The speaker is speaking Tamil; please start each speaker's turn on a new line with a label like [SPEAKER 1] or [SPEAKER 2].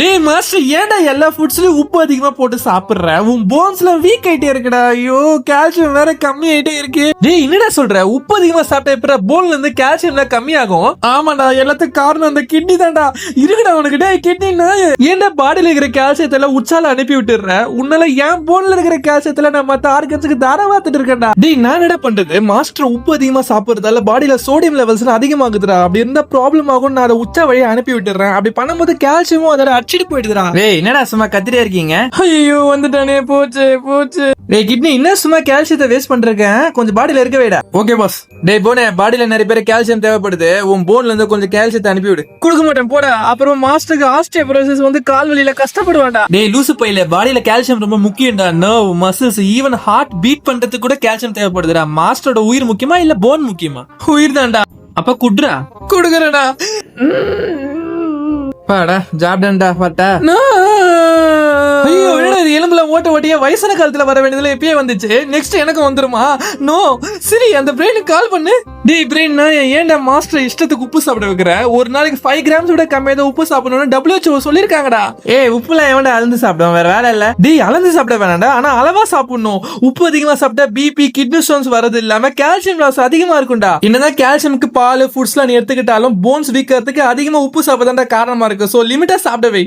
[SPEAKER 1] டேய் மாஸ்டர் ஏன்டா எல்லா ஃபுட்ஸ்லயும் உப்பு அதிகமா போட்டு சாப்பிடுற? உன் போன்ஸ்ல வீக் ஆயிட்டே இருக்குடா. ஐயோ கால்சியம் வேற கம்மி ஆயிட்டே இருக்கு. டேய் என்னடா சொல்ற? உப்பு அதிகமா சாப்பிட்ட எப்பற போன்ல இருந்து கால்சியம் தான் கம்மியாகும்? ஆமாடா எல்லாத்துக்கும் காரணம் அந்த கிட்னி தான்டா. இருக்குடா உனக்கு. டே கிட்னினா ஏன்டா பாடியில இருக்கிற கால்சியத்தை எல்லாம் உச்சால அனுப்பி விட்டுற உன்னால ஏன் போன்ல இருக்கிற கால்சியத்துல நான் மத்த ஆர்கன்ஸுக்கு தார வாத்துட்டு இருக்கேன்டா. டேய் நான் என்னடா பண்றது? மாஸ்டர் உப்பு அதிகமா சாப்பிடுறதால பாடியில சோடியம் லெவல்ஸ் அதிகமாகுதுடா. அப்படி இருந்தா ப்ராப்ளம் ஆகும் நான் அதை உச்ச வழியை அனுப்பி விட்டுறேன் அப்படி பண்ணும்போது கால்சியமும் அதோட அடிச்சிட்டு போயிடுதுடா.
[SPEAKER 2] டேய் என்னடா சும்மா கத்திட்டே இருக்கீங்க?
[SPEAKER 1] ஐயோ வந்துட்டானே. போச்சு போச்சு. டேய் கிட்னி என்ன சும்மா கால்சியத்தை வேஸ்ட் பண்றேன் கொஞ்சம் பாடியில இருக்க வேடா. ஓகே பாஸ் டேய் போனே. பாடியில நிறைய பேர் கால்சியம் தேவைப்படுது. உன் போன்ல இருந்து கொஞ்சம் கால்சியத்தை அனுப்பி விடு கொடுக்க மாட்டேன் போடா. அப்புறம் மாஸ்டருக்கு ஆஸ்டியோபரோசிஸ் வந்து கால் வலியில கஷ்டப்படுவான்டா. டேய் லூசு பையில பாடியில கால்சியம் ரொம்ப முக்கியம்டா. Nerve muscles even heart beat பண்றதுக்கு கூட கால்சியம் தேவைப்படுதுடா. மாஸ்டரோட உயிர் முக்கியமா இல்ல போன் முக்கியமா? உயிர் தான்டா
[SPEAKER 2] அப்ப குட்ரா
[SPEAKER 1] குடுக்கறடா பாடா ஜாப்டன்டா பாட்டா ஓட்ட ஓட்டிய வயசான காலத்துல வர வேண்டியதுல எப்பயே வந்துச்சு. நெக்ஸ்ட் எனக்கு வந்துருமா? நோ சரி அந்த பிரெயினுக்கு கால் பண்ணு. டேய் பிரெயின் ஏன்டா மாஸ்டர் இஷ்டத்துக்கு உப்பு சாப்பிட வைக்கிற? ஒரு நாளைக்கு ஃபைவ் கிராம்ஸ் விட கம்மியா தான் உப்பு சாப்பிடணும்னு டபிள்யூஹெச்ஓ சொல்லிருக்காங்கடா
[SPEAKER 2] ஏ உப்புலாம் எவன்டா அளந்து சாப்பிடும் வேற வேலை இல்ல.
[SPEAKER 1] டேய் அளந்து சாப்பிட வேணாம்டா. ஆனா அளவா சாப்பிடணும். உப்பு அதிகமா சாப்பிட்டா பிபி கிட்னி ஸ்டோன்ஸ் வரது இல்லாம கால்சியம் லாஸ் அதிகமா இருக்கும்டா. என்னதான் கால்சியமுக்கு பால் ஃபுட்ஸ்லாம் நீ எடுத்துக்கிட்டாலும் போன்ஸ் வீக்கிறதுக்கு அதிகமா உப்பு சாப்பிட காரணமா இருக்கு. சோ லிமிட்டா சாப்பிடவே